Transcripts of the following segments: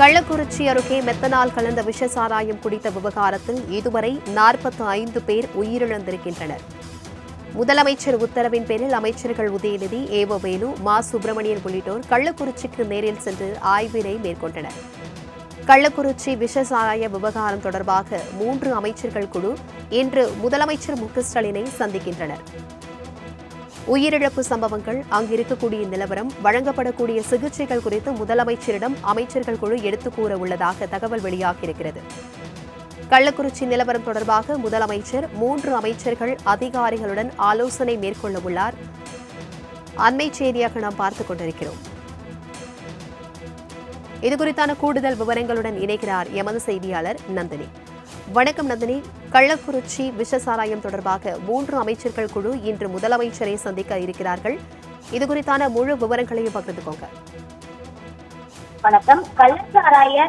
கள்ளக்குறிச்சி அருகே மெத்தனால் கலந்த விஷ சாராயம் குடித்த விவகாரத்தில் இதுவரை நாற்பத்தி ஐந்து பேர் உயிரிழந்திருக்கின்றனர். முதலமைச்சர் உத்தரவின் பேரில் அமைச்சர்கள் உதயநிதி ஏவவேலு மா. சுப்பிரமணியன் உள்ளிட்டோர் கள்ளக்குறிச்சிக்கு நேரில் சென்று ஆய்வினை மேற்கொண்டனர். கள்ளக்குறிச்சி விஷ சாராய விவகாரம் தொடர்பாக மூன்று அமைச்சர்கள் குழு இன்று முதலமைச்சர் மு. க. ஸ்டாலினை சந்திக்கின்றனர். உயிரிழப்பு சம்பவங்கள் அங்கிருக்கக்கூடிய நிலவரம் வழங்கப்படக்கூடிய சிகிச்சைகள் குறித்து முதலமைச்சரிடம் அமைச்சர்கள் குழு எடுத்துக் கூற உள்ளதாக தகவல் வெளியாகியிருக்கிறது. கள்ளக்குறிச்சி நிலவரம் தொடர்பாக முதலமைச்சர் மூன்று அமைச்சர்கள் அதிகாரிகளுடன் ஆலோசனை மேற்கொள்ள உள்ளார். அண்மை செய்தியாக நாம் பார்த்துக் கொண்டிருக்கிறோம். இதுகுறித்தான கூடுதல் விவரங்களுடன் இணைகிறார் எமது செய்தியாளர் நந்தினி. வணக்கம் நந்தினி. கள்ளக்குறிச்சி விஷ சாராயம் தொடர்பாக மூன்று அமைச்சர்கள் குழு இன்று முதலமைச்சரை சந்திக்க இருக்கிறார்கள். இது குறித்தான முழு விவரங்களையும் பகிர்ந்துக்கோங்க வணக்கம். கள்ளச்சாராய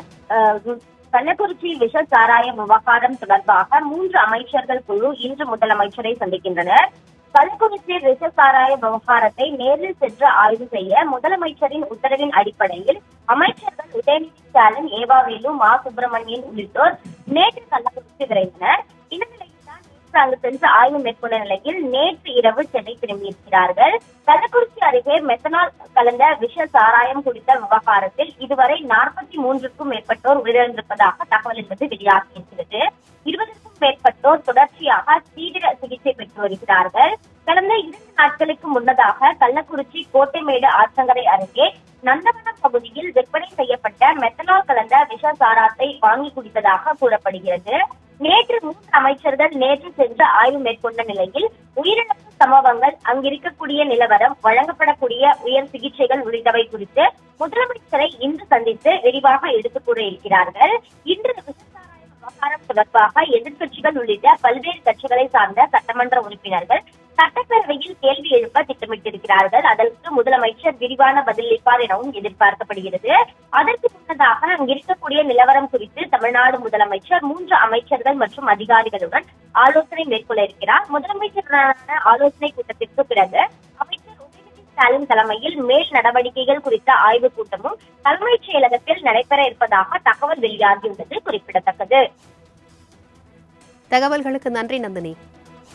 கள்ளக்குறிச்சி விஷ சாராய விவகாரம் தொடர்பாக மூன்று அமைச்சர்கள் குழு இன்று முதலமைச்சரை சந்திக்கின்றனர். கள்ளக்குறிச்சி விஷ சாராய விவகாரத்தை நேரில் சென்று ஆய்வு செய்ய முதலமைச்சரின் உத்தரவின் அடிப்படையில் அமைச்சர்கள் உதயநிதி ஸ்டாலின் ஏவாவேலு மா சுப்பிரமணியன் உள்ளிட்டோர் நேற்று கள்ளக்குறிச்சி விரைந்தனர் இந்த நிலையில்தான் நேற்று சென்று ஆய்வு மேற்கொண்ட நிலையில் நேற்று இரவு சென்னை திரும்பியிருக்கிறார்கள். கள்ளக்குறிச்சி அருகே மெத்தனால் கலந்த விஷ சாராயம் குறித்த விவகாரத்தில் இதுவரை நாற்பத்தி மூன்றுக்கும் மேற்பட்டோர் உயிரிழந்திருப்பதாக தகவல் என்பது வெளியாகியிருக்கிறது. இருபதுக்கும் மேற்பட்டோர் தொடர்ச்சியாக தீவிர சிகிச்சை பெற்று வருகிறார்கள். கடந்த இரண்டு நாட்களுக்கு முன்னதாக கள்ளக்குறிச்சி கோட்டைமேடு ஆற்றங்கரை அருகே நந்தவனம் பகுதியில் விற்பனை செய்யப்பட்ட மெத்தனால் கலந்த விஷ சாராத்தை வாங்கி குடித்ததாக கூறப்படுகிறது. நேற்று மூன்று அமைச்சர்கள் நேற்று சென்று ஆய்வு மேற்கொண்ட நிலையில் உயிரிழப்பு சம்பவங்கள் அங்கிருக்கக்கூடிய நிலவரம் வழங்கப்படக்கூடிய உயர் சிகிச்சைகள் உள்ளிட்டவை குறித்து முதலமைச்சரை இன்று சந்தித்து விரிவாக எடுத்துக் கூற இருக்கிறார்கள். இன்று விவசாய விவகாரம் தொடர்பாக எதிர்க்கட்சிகள் உள்ளிட்ட பல்வேறு கட்சிகளை சார்ந்த சட்டமன்ற உறுப்பினர்கள் சட்டப்பேரவையில் கேள்வி எழுப்ப திட்டமிட்டிருக்கிறார்கள். அதற்கு முதலமைச்சர் விரிவான பதிலளிப்பார் எனவும் எதிர்பார்க்கப்படுகிறது. அதற்கு முன்னதாக அங்கிருக்கக்கூடிய நிலவரம் குறித்து தமிழ்நாடு முதலமைச்சர் மூன்று அமைச்சர்கள் மற்றும் அதிகாரிகளுடன் ஆலோசனை மேற்கொள்ள இருக்கிறார். முதலமைச்சருடனான ஆலோசனை கூட்டத்திற்கு பிறகு அமைச்சர் உதயநிதி ஸ்டாலின் தலைமையில் மேல் நடவடிக்கைகள் குறித்த ஆய்வுக் கூட்டமும் தலைமைச் செயலகத்தில் நடைபெற இருப்பதாக தகவல் வெளியாகியுள்ளது குறிப்பிடத்தக்கது. தகவல்களுக்கு நன்றி நந்தினி.